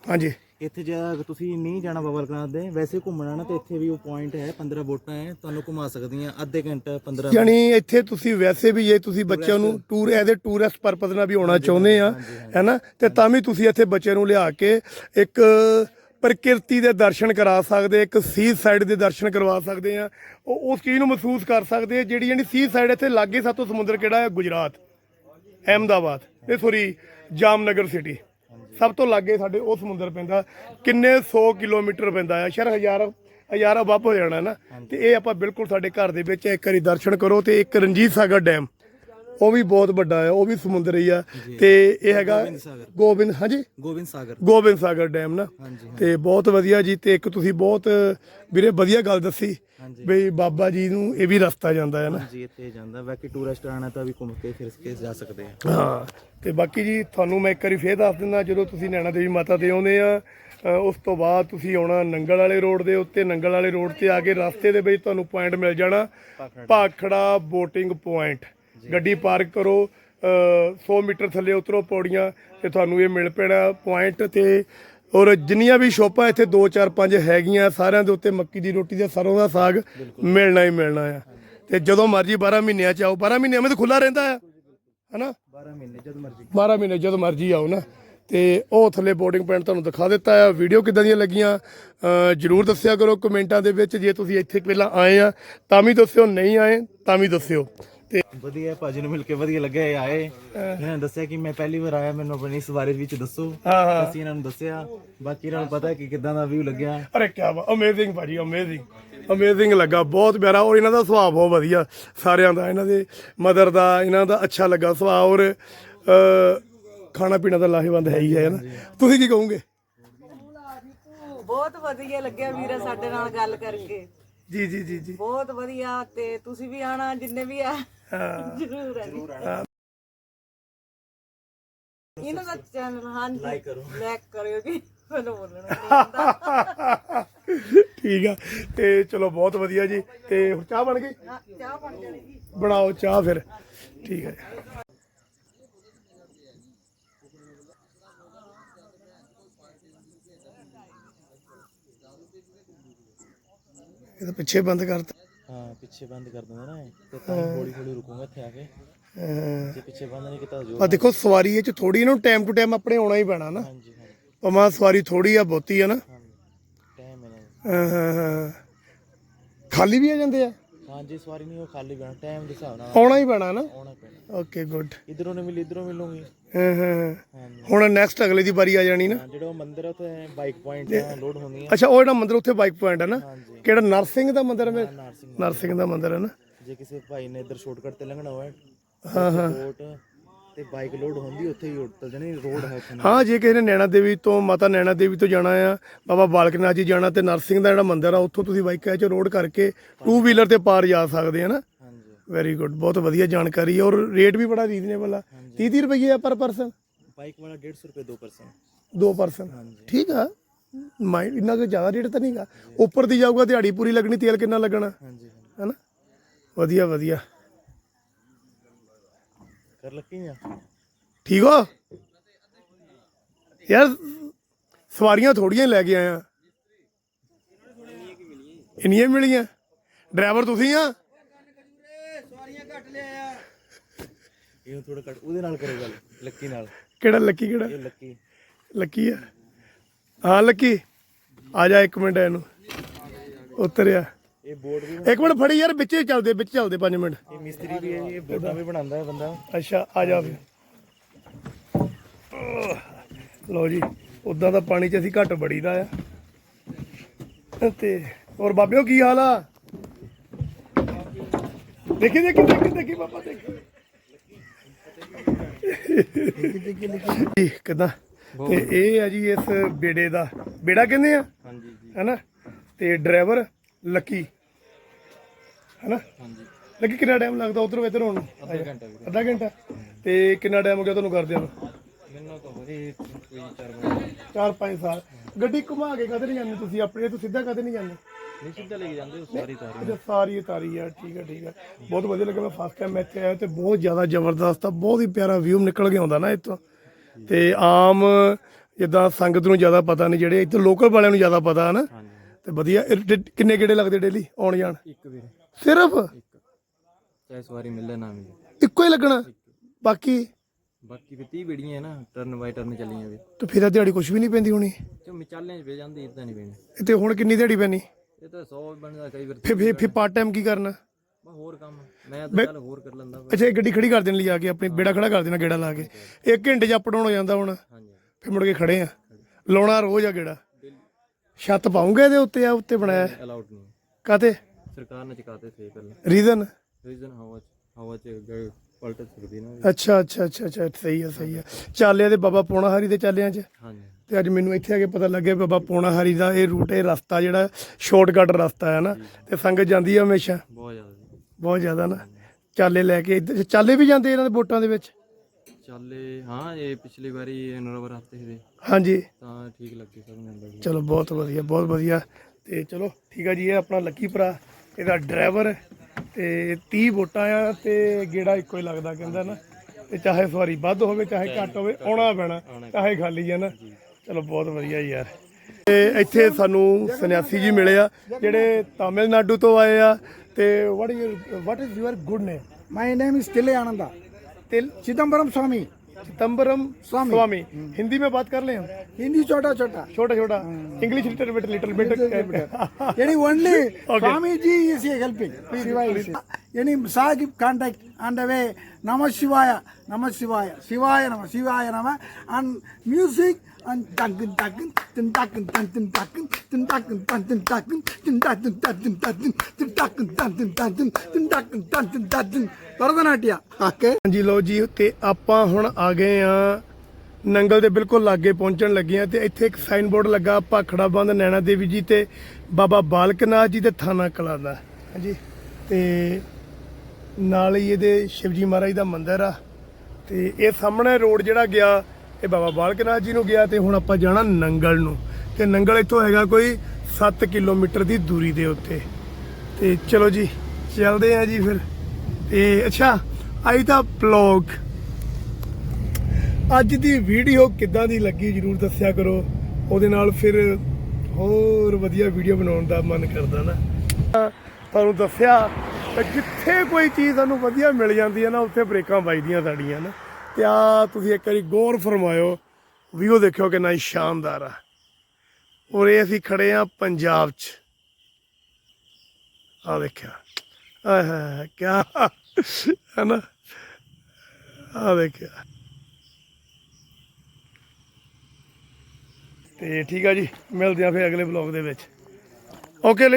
ਹਾਂਜੀ। ਇੱਥੇ ਜੇ ਤੁਸੀਂ ਨਹੀਂ ਜਾਣਾ ਬਾਬਾ ਕਨਾਥ ਦੇ ਵੈਸੇ ਘੁੰਮਣਾ ਨਾ ਤੇ ਇੱਥੇ ਵੀ ਉਹ ਪੁਆਇੰਟ ਹੈ 15 ਬੋਟਾਂ ਹੈ ਤੁਹਾਨੂੰ ਘੁਮਾ ਸਕਦੀਆਂ ਅੱਧੇ ਘੰਟੇ 15 ਯਾਨੀ ਇੱਥੇ ਤੁਸੀਂ ਵੈਸੇ ਵੀ ਜੇ ਤੁਸੀਂ ਬੱਚਿਆਂ ਨੂੰ tour as a tourist purpose ਨਾਲ ਵੀ ਆਉਣਾ ਚਾਹੁੰਦੇ ਆ ਹੈਨਾ ਤੇ ਤਾਂ ਵੀ ਤੁਸੀਂ ਇੱਥੇ ਬੱਚੇ ਨੂੰ ਲਿਆ ਕੇ ਇੱਕ ਪ੍ਰਕਿਰਤੀ ਦੇ ਦਰਸ਼ਨ ਕਰਾ ਸਕਦੇ ਇੱਕ ਸੀ ਸਾਈਡ ਦੇ ਦਰਸ਼ਨ ਕਰਵਾ ਸਕਦੇ ਆ। ਉਹ ਉਸ ਚੀਜ਼ ਨੂੰ ਮਹਿਸੂਸ ਕਰ ਸਕਦੇ ਆ ਜਿਹੜੀ ਜਿਹੜੀ ਸੀ ਸਾਈਡ ਇੱਥੇ ਲਾਗੇ ਸਾਤੋਂ ਸਮੁੰਦਰ ਕਿਹੜਾ ਹੈ? ਗੁਜਰਾਤ ਅਹਿਮਦਾਬਾਦ ਇਹ ਸੋਰੀ ਜਾਮਨਗਰ ਸਿਟੀ ਸਭ ਤੋਂ ਲਾਗੇ ਸਾਡੇ ਉਹ ਸਮੁੰਦਰ ਪੈਂਦਾ, ਕਿੰਨੇ 100 ਕਿਲੋਮੀਟਰ ਪੈਂਦਾ ਆ। ਸ਼ਰ ਹਜ਼ਾਰ, ਹਜ਼ਾਰਾਂ ਵੱਧ ਹੋ ਜਾਣਾ ਨਾ। ਤੇ ਇਹ ਆਪਾਂ ਬਿਲਕੁਲ ਸਾਡੇ ਘਰ ਦੇ ਵਿੱਚ ਇੱਕ ਵਾਰੀ ਦਰਸ਼ਨ ਕਰੋ ਤੇ ਇੱਕ ਰਣਜੀਤ ਸਾਗਰ ਡੈਮ। ਉਹ ਵੀ ਬਹੁਤ ਵੱਡਾ ਆ ਉਹ ਵੀ ਸਮੁੰਦਰ ਹੀ ਆ। ਤੇ ਇਹ ਹੈਗਾ ਗੋਬਿੰਦ ਹਾਂਜੀ? ਗੋਬਿੰਦ ਸਾਗਰ। ਗੋਬਿੰਦ ਸਾਗਰ ਡੈਮ ਨਾ। ਹਾਂਜੀ ਤੇ ਬਹੁਤ ਵਧੀਆ ਜੀ ਤੇ ਇੱਕ ਤੁਸੀਂ ਬਹੁਤ ਵੀਰੇ ਵਧੀਆ ਗੱਲ ਦੱਸੀ। ਬਈ ਬਾਬਾ ਜੀ ਨੂੰ ਇਹ ਵੀ ਰਸਤਾ ਜਾਂਦਾ ਹੈ ਨਾ। ਜੀ ਇੱਥੇ ਜਾਂਦਾ। ਬਾਕੀ ਟੂਰਿਸਟ ਆਣਾ ਤਾਂ ਵੀ ਘੁੰਮ ਕੇ ਫਿਰ ਕੇ ਜਾ ਸਕਦੇ ਆ। ਹਾਂ ਤੇ ਬਾਕੀ ਜੀ ਤੁਹਾਨੂੰ ਮੈਂ ਇੱਕ ਵਾਰੀ ਫੇਰ ਦੱਸ ਦਿੰਦਾ ਜਦੋਂ ਤੁਸੀਂ ਨੈਣਾ ਦੇਵੀ ਮਾਤਾ ਤੇ ਆਉਂਦੇ ਆ ਉਸ ਤੋਂ ਬਾਅਦ ਤੁਸੀਂ ਆਉਣਾ ਨੰਗਲ ਵਾਲੇ ਰੋਡ ਦੇ ਉੱਤੇ। ਨੰਗਲ ਵਾਲੇ ਰੋਡ ਤੇ ਆ ਕੇ ਰਸਤੇ ਦੇ ਵਿੱਚ ਤੁਹਾਨੂੰ ਪੁਆਇੰਟ ਮਿਲ ਜਾਣਾ। Bhakra boating point. ਗੱਡੀ ਪਾਰਕ ਕਰੋ ਅ, 100 ਮੀਟਰ ਥੱਲੇ ਉਤਰੋ ਪੌੜੀਆਂ ਤੇ ਤੁਹਾਨੂੰ ਇਹ ਮਿਲ ਪੈਣਾ ਪੁਆਇੰਟ ਤੇ। ਔਰ ਜਿੰਨੀਆਂ ਵੀ ਸ਼ੋਪਾਂ ਇੱਥੇ 2 4 5 ਹੈਗੀਆਂ ਸਾਰਿਆਂ ਦੇ ਉੱਤੇ ਮੱਕੀ ਦੀ ਰੋਟੀ ਤੇ ਸਰੋਂ ਦਾ ਸਾਗ ਮਿਲਣਾ ਹੀ ਮਿਲਣਾ ਆ। ਤੇ ਜਦੋਂ ਮਰਜ਼ੀ 12 ਮਹੀਨਿਆਂ ਚ ਆਓ 12 ਮਹੀਨਿਆਂ ਵਿੱਚ ਖੁੱਲਾ ਰਹਿੰਦਾ ਆ ਹਨਾ? 12 ਮਹੀਨੇ ਜਦ ਮਰਜ਼ੀ। 12 ਮਹੀਨੇ ਜਦੋਂ ਮਰਜ਼ੀ ਆਓ ਨਾ। ਤੇ ਉਹ ਥੱਲੇ ਬੋਰਡਿੰਗ ਪੁਆਇੰਟ ਤੁਹਾਨੂੰ ਦਿਖਾ ਦਿੱਤਾ ਆ। ਵੀਡੀਓ ਕਿੱਦਾਂ ਦੀਆਂ ਲੱਗੀਆਂ? ਜਰੂਰ ਦੱਸਿਆ ਕਰੋ ਕਮੈਂਟਾਂ ਦੇ ਵਿੱਚ। ਜੇ ਤੁਸੀਂ ਇੱਥੇ ਪਹਿਲਾਂ ਆਏ ਆ ਤਾਂ ਵੀ ਦੱਸਿਓ ਨਹੀਂ ਆਏ ਤਾਂ ਵੀ ਦੱਸਿਓ। ਤੇ ਵਧੀਆ ਭਾਜੀ ਨੂੰ ਮਿਲ ਕੇ ਵਧੀਆ ਲੱਗਿਆ ਇਹ ਆਏ। ਇਹਨਾਂ ਨੇ ਦੱਸਿਆ ਕਿ ਮੈਂ ਪਹਿਲੀ ਵਾਰ ਆਇਆ ਮੈਨੂੰ ਆਪਣੀ ਇਸ ਬਾਰੇ ਵਿੱਚ ਦੱਸੋ। ਹਾਂ ਹਾਂ। ਅਸੀਂ ਇਹਨਾਂ ਨੂੰ ਦੱਸਿਆ। ਬਾਕੀ ਇਹਨਾਂ ਨੂੰ ਪਤਾ ਕਿ ਕਿਦਾਂ ਦਾ ਵਿਊ ਲੱਗਿਆ। ਅਰੇ ਕੀ ਵਾ ਅਮੇਜ਼ਿੰਗ ਭਾਜੀ ਅਮੇਜ਼ਿੰਗ ਅਮੇਜ਼ਿੰਗ ਲੱਗਾ ਬਹੁਤ ਪਿਆਰਾ ਔਰ ਇਹਨਾਂ ਦਾ ਸੁਭਾਅ ਬਹੁਤ ਵਧੀਆ। ਸਾਰਿਆਂ ਦਾ ਇਹਨਾਂ ਦੇ ਮਦਰ ਦਾ ਇਹਨਾਂ ਦਾ ਅੱਛਾ ਲੱਗਾ ਸੁਭਾਅ ਔਰ ਖਾਣਾ ਪੀਣਾ ਤਾਂ ਲਾਹੇਵੰਦ ਹੈ ਹੀ ਹੈ ਨਾ? ਤੁਸੀਂ ਕੀ ਕਹੋਗੇ? ਬਹੁਤ ਵਧੀਆ ਲੱਗਿਆ ਵੀਰਾ ਸਾਡੇ ਨਾਲ ਗੱਲ ਕਰਕੇ। ਜੀ ਜੀ ਜੀ ਜੀ। ਬਹੁਤ ਵਧੀਆ ਤੇ ਤੁਸੀਂ ਵੀ ਆਣਾ ਜਿੰਨੇ ਵੀ ਆ। ਜ਼ਰੂਰ ਹੈ। ਜੀ ਇਹਨਾਂ ਦਾ ਚੈਨਲ ਹਾਂਜੀ। ਲਾਈਕ ਕਰੋ। ਲਾਈਕ ਕਰਿਓ ਜੀ ਮੈਨੂੰ ਬੋਲਣਾ ਨਹੀਂ ਆਉਂਦਾ। ਠੀਕ ਆ। ਤੇ ਚਲੋ ਬਹੁਤ ਵਧੀਆ ਜੀ। ਤੇ ਹੁਣ ਚਾਹ ਬਣ ਗਈ? ਹਾਂ, ਚਾਹ ਬਣ ਜਾਣੀ ਜੀ। ਬਣਾਓ ਚਾਹ ਫਿਰ। ਠੀਕ ਹੈ ਜੀ। ਇਹ ਤਾਂ ਪਿੱਛੇ ਬੰਦ ਕਰਤਾ। ਪਿੱਛੇ ਬੰਦ ਕਰ ਦਿੰਦਾ ਨਾ ਇਹ, ਤੇ ਤਾਂ ਹੌਲੀ ਹੌਲੀ ਰੁਕੂਗਾ ਇੱਥੇ ਆ ਕੇ। ਅਹ ਜੇ ਪਿੱਛੇ ਬੰਦ ਨਹੀਂ ਕੀਤਾ ਜੋ ਆ ਦੇਖੋ ਸਵਾਰੀ ਇਹ ਚ ਥੋੜੀ ਇਹਨੂੰ ਟਾਈਮ ਟੂ ਟਾਈਮ ਆਪਣੇ ਆਉਣਾ ਹੀ ਪੈਣਾ ਨਾ। ਹਾਂਜੀ ਹਾਂ ਪਮਾ ਸਵਾਰੀ ਥੋੜੀ ਆ ਬਹੁਤੀ ਆ ਨਾ। ਟਾਈਮ ਹੈ ਅਹ ਖਾਲੀ ਵੀ ਆ ਜਾਂਦੇ ਆ? ਹਾਂਜੀ ਸਵਾਰੀ ਨਹੀਂ ਉਹ ਖਾਲੀ ਬਣਾ ਟਾਈਮ ਦੇ ਹਿਸਾਬ ਨਾਲ। ਆਉਣਾ ਹੀ ਪੈਣਾ ਨਾ। ਆਉਣਾ ਪੈਣਾ। ਓਕੇ ਗੁੱਡ ਇਧਰੋਂ ਨਹੀਂ ਮਿਲੀ ਇਧਰੋਂ ਮਿਲੂਗੀ। ਹਾਂ ਹਾਂਜੀ। ਹੁਣ ਨੈਕਸਟ ਅਗਲੇ ਦੀ ਵਾਰੀ ਆ ਜਾਣੀ ਨਾ। ਹਾਂ, ਜਿਹੜਾ ਉਹ ਮੰਦਿਰ ਆ ਉੱਥੇ ਬਾਈਕ ਪੁਆਇੰਟ ਲੋਡ ਹੁੰਦੀਆਂ। ਅੱਛਾ ਉਹ ਜਿਹੜਾ ਮੰਦਿਰ ਉੱਥੇ ਬਾਈਕ ਪੁਆਇੰਟ ਹੈ ਨਾ। ਹਾਂਜੀ। ਕਿਹੜਾ ਨਰਸਿੰਘ ਦਾ ਮੰਦਿਰ ਹੈ ਨਰਸਿੰਘ ਦਾ ਮੰਦਿਰ ਹੈ ਨਾ। ਜੇ ਕਿਸੇ ਭਾਈ ਨੇ ਇੱਧਰ ਸ਼ਾਰਟਕਟ ਤੇ ਲੰਘਣਾ ਹੋਵੇ ਹਾਂ ਹਾਂ। ਤੇ ਬਾਈਕ ਲੋਡ ਹੁੰਦੀ ਉੱਥੇ ਹੀ ਉੱਤਰ ਜਾਣੀ ਰੋਡ ਹੈ ਉੱਥੇ ਹਾਂ ਜੇ ਕਿਸੇ ਨੇ ਨੈਣਾ ਦੇਵੀ ਤੋਂ ਮਾਤਾ ਨੈਣਾ ਦੇਵੀ ਤੋਂ ਜਾਣਾ ਆ ਬਾਬਾ ਬਾਲਕਨਾਥ ਜੀ ਜਾਣਾ ਤੇ ਨਰਸਿੰਘ ਦਾ ਜਿਹੜਾ ਮੰਦਿਰ ਆ ਉੱਥੋਂ ਤੁਸੀਂ ਬਾਈਕਾਂ 'ਚ ਰੋਡ ਕਰਕੇ ਟੂ ਵੀਲਰ ਤੇ ਪਾਰ ਜਾ ਸਕਦੇ ਆ ਨਾ। ਹਾਂਜੀ। ਵੈਰੀ ਗੁੱਡ ਬਹੁਤ ਵਧੀਆ ਜਾਣਕਾਰੀ ਹੈ ਔਰ ਰੇਟ ਵੀ ਬੜਾ ਰੀਜ਼ਨੇਬਲ ਆ। 30 30 ਰੁਪਏ ਆ ਪਰ ਪਰਸਨ ਬਾਈਕ ਵਾਲਾ 150 ਰੁਪਏ 2 ਪਰਸਨ ਦੋ ਪਰਸਨ ਠੀਕ ਆ। ਮਾਈਂਡ ਇੰਨਾ ਕੁ ਜ਼ਿਆਦਾ ਰੇਟ ਤਾਂ ਨਹੀਂਗਾ। ਉੱਪਰ ਦੀ ਜਾਊਗਾ ਦਿਹਾੜੀ ਪੂਰੀ ਲੱਗਣੀ ਤੇਲ ਕਿੰਨਾ ਲੱਗਣਾ? ਹਾਂਜੀ ਹੈਨਾ? ਵਧੀਆ ਵਧੀਆ। ਕਰ ਲੱਕੀ ਆ? ਠੀਕ ਹੋ? ਯਾਰ ਸਵਾਰੀਆਂ ਥੋੜੀਆਂ ਲੈ ਕੇ ਆਇਆ। ਇੰਨੀਆਂ ਮਿਲੀਆਂ। ਡਰਾਈਵਰ ਤੁਸੀਂ ਆ? ਇਹਨੂੰ ਥੋੜਾ ਕੱਟ ਉਹਦੇ ਨਾਲ ਕਰੋ ਗੱਲ ਲੱਕੀ ਨਾਲ। ਕਿਹੜਾ ਲੱਕੀ ਕਿਹੜਾ? ਇਹ ਲੱਕੀ। ਲੱਕੀ ਆ? ਹਾਂ ਲੱਕੀ। ਆ ਜਾ ਇੱਕ ਮਿੰਟ ਇਹਨੂੰ। ਉਤਰਿਆ। ਇਹ ਬੋਰਡ ਵੀ ਇੱਕ ਮਿੰਟ ਫੜੀ ਯਾਰ ਵਿੱਚੇ ਚੱਲਦੇ ਵਿੱਚ ਚੱਲਦੇ 5 ਮਿੰਟ। ਇਹ ਮਿਸਤਰੀ ਵੀ ਹੈ ਜੀ, ਇਹ ਬੋਰਡਾਂ ਵੀ ਬਣਾਉਂਦਾ ਹੈ ਬੰਦਾ। ਅੱਛਾ ਆ ਜਾ ਫਿਰ ਲੋ ਜੀ ਉਦਾਂ ਤਾਂ ਪਾਣੀ 'ਚ ਅਸੀਂ ਘੱਟ ਬੜੀਦਾ ਆ। ਤੇ ਹੋਰ ਬਾਬਿਓ ਕੀ ਹਾਲ ਆ? ਦੇਖੀ ਦੇਖੀ ਦੇਖੀ ਦੇਖੀ ਬਾਬਾ ਦੇਖੀ। ਕਿਦਾਂ? ਤੇ ਇਹ ਆ ਜੀ ਇਸ ਬੇੜੇ ਦਾ ਬੇੜਾ ਕਹਿੰਦੇ ਆ? ਹਾਂਜੀ ਜੀ। ਹੈਨਾ? ਤੇ ਡਰਾਈਵਰ ਲੱਕੀ। ਹੈਨਾ? ਹਾਂਜੀ। ਲੱਕੀ ਕਿੰਨਾ ਟਾਈਮ ਲੱਗਦਾ ਉਧਰੋਂ ਇੱਧਰ ਹੋਣ ਨੂੰ? ਅੱਧਾ ਘੰਟਾ ਅੱਧਾ ਘੰਟਾ? ਤੇ ਕਿੰਨਾ ਟਾਈਮ ਹੋ ਗਿਆ ਤੁਹਾਨੂੰ ਕਰਦਿਆਂ ਨੂੰ ਮੈਨੂੰ ਤਾਂ ਹੋਏ ਕੋਈ 4 ਵਜੇ 4-5 ਸਾਲ। ਗੱਡੀ ਘੁਮਾ ਕੇ ਕਦੇ ਨਹੀਂ ਜਾਂਦੇ ਤੁਸੀਂ ਆਪਣੇ? ਤੋਂ ਸਿੱਧਾ ਕਦੇ ਨਹੀਂ ਜਾਂਦੇ? ਨਹੀਂ ਸਿੱਧਾ ਲੈ ਕੇ ਜਾਂਦੇ ਸਾਰੀ ਤਾਰੀ ਅੱਛਾ ਸਾਰੀ ਤਾਰੀ ਆ ਠੀਕ ਆ ਠੀਕ ਆ। ਬਹੁਤ ਵਧੀਆ ਲੱਗਾ ਮੈਂ ਫਸਟ ਟਾਈਮ ਇੱਥੇ ਆਇਆ ਤੇ ਬਹੁਤ ਜ਼ਿਆਦਾ ਜ਼ਬਰਦਸਤ ਆ ਬਹੁਤ ਹੀ ਪਿਆਰਾ ਵਿਊ ਨਿਕਲ ਕੇ ਆਉਂਦਾ ਨਾ ਇੱਥੋਂ। ਤੇ ਆਮ ਜਿੱਦਾਂ ਸੰਗਤ ਨੂੰ ਜ਼ਿਆਦਾ ਪਤਾ ਨਹੀਂ ਜਿਹੜੇ ਇੱਥੇ ਲੋਕਲ ਵਾਲਿਆਂ ਨੂੰ ਜ਼ਿਆਦਾ ਪਤਾ ਹਨ? ਤੇ ਵਧੀਆ ਇਹ ਡੇ- ਕਿੰਨੇ ਗੇੜੇ ਲੱਗਦੇ ਡੇਲੀ ਆਉਣ ਜਾਣ? ਇੱਕ ਵੀਰੇ ਸਿਰਫ? ਚਾਹੇ ਸਵਾਰੀ ਮਿਲੇ ਨਾ ਮਿਲੇ। ਇੱਕੋ ਹੀ ਲੱਗਣਾ? ਬਾਕੀ? ਬਾਕੀ ਵੀ 30 ਬੀੜੀਆਂ ਹੈ ਨਾ ਟਰਨ ਬਾਈ ਟਰਨ ਚੱਲੀਆਂ ਵੀ। ਤੇ ਫਿਰ ਤਾਂ ਦਿਹਾੜੀ ਕੁਝ ਵੀ ਨਹੀਂ ਪੈਂਦੀ ਹੋਣੀ? ਜੋ ਮਿਚਾਲਿਆਂ 'ਚ ਵੇ ਜਾਂਦੀ ਇਦਾਂ ਨਹੀਂ ਪੈਣੀ ਤੇ ਹੁਣ ਕਿੰਨੀ ਦਿਹਾੜੀ ਪੈਣੀ? ਇਹ ਤਾਂ 100 ਬਣਦਾ ਕਈ ਵਾਰ। ਫਿਰ ਫਿਰ ਫਿਰ ਪਾਰਟ ਟਾਈਮ ਕੀ ਕਰਨਾ? ਹੋਰ ਕੰਮ ਮੈਂ ਤਾਂ ਚੱਲ ਹੋਰ ਕਰ ਲੈਂਦਾ ਵਾ। ਅੱਛਾ ਇਹ ਗੱਡੀ ਖੜੀ ਕਰ ਦੇਣ ਲਈ ਆ ਕੇ ਆਪਣੀ ਬੇੜਾ ਖੜਾ ਕਰ ਦੇਣਾ ਗੇੜਾ ਲਾ ਕੇ। ਇੱਕ ਘੰਟੇ ਚ ਅਪ ਡਾਊਨ ਹੋ ਜਾਂਦਾ ਹੁਣ। ਹਾਂਜੀ। ਫਿਰ ਮੁੜ ਕੇ ਖੜੇ ਆ। ਲਾਉਣਾ ਰੋਜ਼ ਆ ਗੇੜਾ। ਛੱਤ ਪਾਉਂਗੇ ਇਹਦੇ ਉੱਤੇ ਆ ਉੱਤੇ ਬਣਾਇਆ। ਅਲਾਉਡ ਨਹੀਂ। ਕਾਤੇ ਸਰਕਾਰ ਨੇ ਚਕਾਤੇ ਥੇ ਪਹਿਲਾਂ। ਰੀਜ਼ਨ ਰੀਜ਼ਨ ਹਵਾ 'ਚ ਹਵਾ 'ਚ ਪਲਟ ਸਕਦੀ ਨਾ ਅੱਛਾ ਅੱਛਾ ਅੱਛਾ ਅੱਛਾ ਸਹੀ ਆ ਸਹੀ ਆ। ਚਾਲਿਆਂ ਦੇ ਬਾਬਾ ਪੋਣਾ ਹਰੀ ਦੇ ਚਾਲਿਆਂ 'ਚ। ਹਾਂਜੀ। ਤੇ ਅੱਜ ਮੈਨੂੰ ਇੱਥੇ ਆ ਕੇ ਪਤਾ ਲੱਗਿਆ ਬਾਬਾ ਪੋਣਾ ਹਰੀ ਦਾ ਇਹ ਰੂਟ ਇਹ ਰਸਤਾ ਜਿਹੜਾ ਸ਼ਾਰਟਕਟ ਰਸਤਾ ਹੈ ਨਾ। ਤੇ ਸੰਗਤ ਜਾਂਦੀ ਆ ਹਮੇਸ਼ਾ। ਬਹੁਤ ਜ਼ਿਆਦਾ। ਬਹੁਤ ਜ਼ਿਆਦਾ ਨਾ। ਚਾਲੇ ਲੈ ਕੇ ਇੱਧਰ ਚਾਲੇ ਵੀ ਜਾਂਦੇ ਇਹਨਾਂ ਦੇ ਵੋਟਾਂ ਦੇ ਵਿੱਚ? ਚੱਲੇ ਹਾਂ ਇਹ ਪਿਛਲੀ ਵਾਰੀ ਨਰਵਰ ਹੱਤੇ ਸੀ ਹਾਂਜੀ। ਤਾਂ ਠੀਕ ਲੱਗੇ ਸਭ ਨੂੰ ਲੱਗੀ ਚਲੋ ਬਹੁਤ ਵਧੀਆ ਬਹੁਤ ਵਧੀਆ। ਤੇ ਚਲੋ ਠੀਕ ਆ ਜੀ ਇਹ ਆਪਣਾ ਲੱਕੀ ਭਰਾ ਇਹਦਾ ਡਰਾਈਵਰ ਤੇ 30 ਵੋਟਾਂ ਆ ਤੇ ਗੇੜਾ ਇੱਕੋ ਹੀ ਲੱਗਦਾ ਕਹਿੰਦਾ ਨਾ। ਤੇ ਚਾਹੇ ਸਵਾਰੀ ਵੱਧ ਹੋਵੇ ਚਾਹੇ ਘੱਟ ਹੋਵੇ ਆਉਣਾ ਪੈਣਾ ਚਾਹੇ ਖਾਲੀ ਹੈ ਨਾ ਚਲੋ ਬਹੁਤ ਵਧੀਆ ਯਾਰ। ਤੇ ਇੱਥੇ ਸਾਨੂੰ ਸੰਨਿਆਸੀ ਜੀ ਮਿਲੇ ਆ ਜਿਹੜੇ ਤਾਮਿਲਨਾਡੂ ਤੋਂ ਆਏ ਆ। ਤੇ what is your what is your good name My name is Tille Ananda. तिल चिदम्बरम स्वामी चिदम्बरम स्वामी। स्वामी हिंदी में बात कर ले हम Hindi chota chota. छोटा छोटा English little bit little bit Any only Swamiji is here helping. Shivaya. Any Sahib contact on the way. Namah Shivaya. Namah Shivaya. Shivaya Namah. Shivaya Namah. And music ਹਾਂਜੀ ਲੋ ਜੀ ਤੇ ਆਪਾਂ ਹੁਣ ਆ ਗਏ ਆ ਨੰਗਲ ਦੇ ਬਿਲਕੁਲ ਲਾਗੇ ਪਹੁੰਚਣ ਲੱਗੇ ਆ ਤੇ ਇੱਥੇ ਇੱਕ ਸਾਈਨ ਬੋਰਡ ਲੱਗਾ ਭਾਖੜਾ ਬੰਦ ਨੈਣਾ ਦੇਵੀ ਜੀ ਤੇ ਬਾਬਾ ਬਾਲਕਨਾਥ ਜੀ ਦੇ ਥਾਨਾ ਕਲਾਂ ਦਾ ਹਾਂਜੀ ਤੇ ਨਾਲ ਹੀ ਇਹਦੇ ਸ਼ਿਵਜੀ ਮਹਾਰਾਜ ਦਾ ਮੰਦਿਰ ਆ ਤੇ ਇਹ ਸਾਹਮਣੇ ਰੋਡ ਜਿਹੜਾ ਗਿਆ ਇਹ ਬਾਬਾ ਬਾਲਕ ਨਾਥ ਜੀ ਨੂੰ ਗਿਆ ਤੇ ਹੁਣ ਆਪਾਂ ਜਾਣਾ ਨੰਗਲ ਨੂੰ। ਤੇ ਨੰਗਲ ਇੱਥੋਂ ਹੈਗਾ ਕੋਈ 7 ਕਿਲੋਮੀਟਰ ਦੀ ਦੂਰੀ ਦੇ ਉੱਤੇ। ਤੇ ਚਲੋ ਜੀ, ਚੱਲਦੇ ਆ ਜੀ ਫਿਰ। ਤੇ ਅੱਛਾ ਅੱਜ ਦਾ ਬਲੌਗ ਅੱਜ ਦੀ ਵੀਡੀਓ ਕਿੱਦਾਂ ਦੀ ਲੱਗੀ ਜਰੂਰ ਦੱਸਿਆ ਕਰੋ। ਉਹਦੇ ਨਾਲ ਫਿਰ ਹੋਰ ਵਧੀਆ ਵੀਡੀਓ ਬਣਾਉਣ ਦਾ ਮਨ ਕਰਦਾ ਨਾ। ਤੁਹਾਨੂੰ ਦੱਸਿਆ ਕਿ ਜਿੱਥੇ ਕੋਈ ਚੀਜ਼ ਸਾਨੂੰ ਵਧੀਆ ਮਿਲ ਜਾਂਦੀ ਹੈ ਨਾ, ਉੱਥੇ ਬ੍ਰੇਕਾਂ ਵੱਜਦੀਆਂ ਸਾਡੀਆਂ ਨਾ। ਤੇ ਆ ਤੁਸੀਂ ਇੱਕ ਵਾਰੀ ਗੌਰ ਫਰਮਾਇਓ ਵੀਡੀਓ ਦੇਖਿਓ ਕਿੰਨਾ ਹੀ ਸ਼ਾਨਦਾਰ ਆ। ਔਰ ਇਹ ਅਸੀਂ ਖੜੇ ਆ ਪੰਜਾਬ 'ਚ। ਆ ਦੇਖਿਆ। ਆਹ ਕੀ ਹੈ ਨਾ? ਆ ਦੇਖਿਆ। ਤੇ ਠੀਕ ਆ ਜੀ, ਮਿਲਦੇ ਆ ਫਿਰ ਅਗਲੇ ਬਲੌਗ ਦੇ ਵਿੱਚ। ਓਕੇ